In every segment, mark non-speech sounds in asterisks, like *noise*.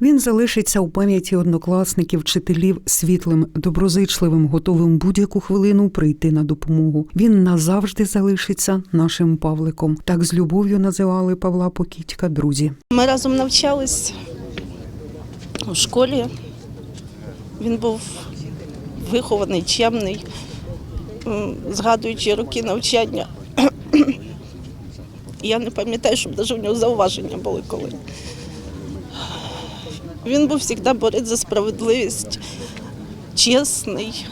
Він залишиться у пам'яті однокласників, вчителів світлим, доброзичливим, готовим будь-яку хвилину прийти на допомогу. Він назавжди залишиться нашим Павликом. Так з любов'ю називали Павла Покітька друзі. Ми разом навчались у школі. Він був вихований, чемний, згадуючи роки навчання. *clears throat* Я не пам'ятаю, щоб навіть у нього зауваження були коли. Він був завжди борець за справедливість, чесний,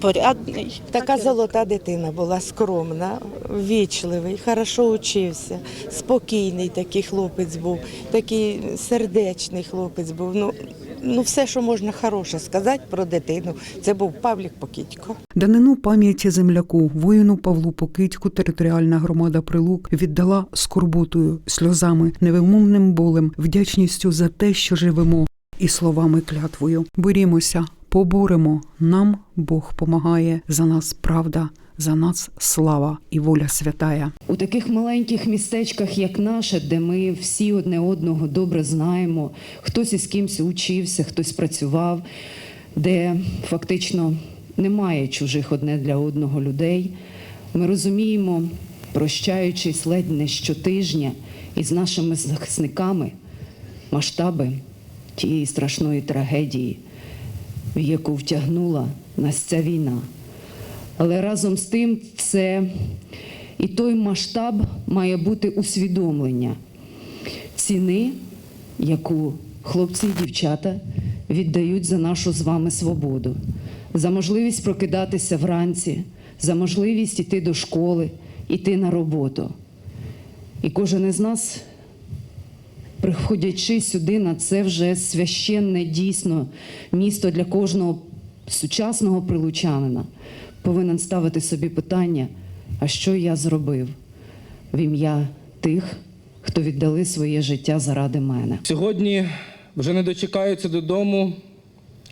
порядний. Така золота дитина була скромна, вічливий, хорошо учився, спокійний такий хлопець був, такий сердечний хлопець був. Ну, ну все, що можна хороше сказати про дитину, це був Павлік Покітько. Данину пам'яті земляку, воїну Павлу Покитьку, територіальна громада Прилук віддала скорботою, сльозами, невимовним болем, вдячністю за те, що живемо, і словами клятвою. Борімося, поборемо. Нам Бог помагає. За нас правда, за нас слава і воля святая. У таких маленьких містечках, як наше, де ми всі одне одного добре знаємо, хтось із кимсь учився, хтось працював, де фактично немає чужих одне для одного людей, ми розуміємо, прощаючись ледь не щотижня із нашими захисниками, масштаби тієї страшної трагедії, в яку втягнула нас ця війна. Але разом з тим це і той масштаб має бути усвідомлення ціни, яку хлопці і дівчата віддають за нашу з вами свободу, за можливість прокидатися вранці, за можливість йти до школи, йти на роботу. І кожен із нас, приходячи сюди на це вже священне дійсно місто для кожного сучасного прилучанина, повинен ставити собі питання, а що я зробив в ім'я тих, хто віддали своє життя заради мене. Сьогодні вже не дочекаються додому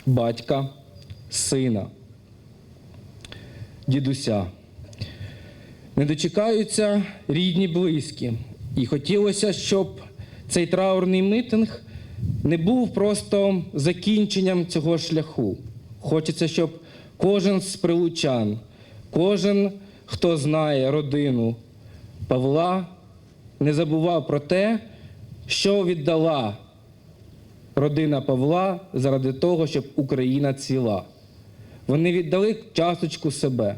батька, сина, дідуся. Не дочекаються рідні, близькі. І хотілося, щоб цей траурний митинг не був просто закінченням цього шляху. Хочеться, щоб кожен з прилучан, кожен, хто знає родину Павла, не забував про те, що віддала родина Павла заради того, щоб Україна ціла. Вони віддали часточку себе,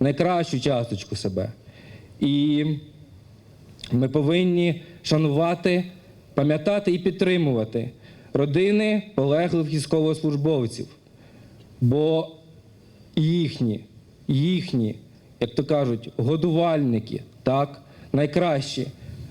найкращу часточку себе. І ми повинні шанувати, пам'ятати і підтримувати родини полеглих військовослужбовців. Бо їхні, їхні, як то кажуть, годувальники, так, найкращі,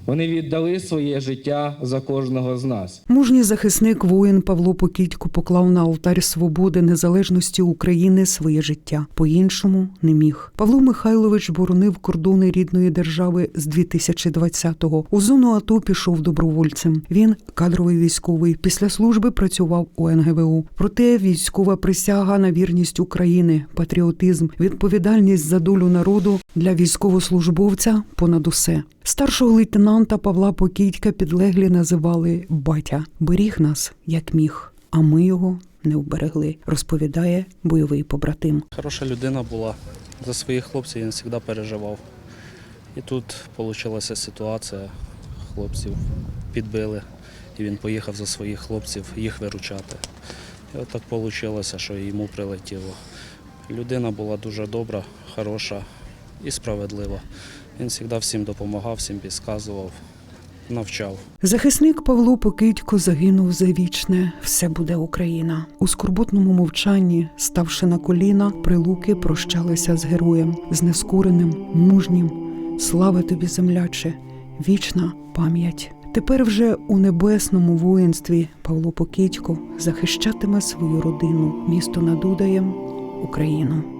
вони віддали своє життя за кожного з нас. Мужній захисник воїн Павло Покітько поклав на алтарь свободи незалежності України своє життя. По-іншому не міг. Павло Михайлович боронив кордони рідної держави з 2020-го. У зону АТО пішов добровольцем. Він кадровий військовий. Після служби працював у НГВУ. Проте військова присяга на вірність України, патріотизм, відповідальність за долю народу для військовослужбовця понад усе. Старшого лейтенанта Павла Покітька підлеглі називали батя. Беріг нас як міг, а ми його не вберегли, розповідає бойовий побратим. Хороша людина була. За своїх хлопців він завжди переживав. І тут вийшла ситуація, хлопців підбили, і він поїхав за своїх хлопців їх виручати. І от так вийшло, що йому прилетіло. Людина була дуже добра, хороша і справедлива. Він завжди всім допомагав, всім підказував, навчав. Захисник Павло Покитько загинув за вічне. Все буде Україна. У скорботному мовчанні, ставши на коліна, прилуки прощалися з героєм, знескореним, мужнім. Слава тобі, земляче, вічна пам'ять. Тепер вже у небесному воїнстві Павло Покитько захищатиме свою родину, місто над Удаєм, Україну.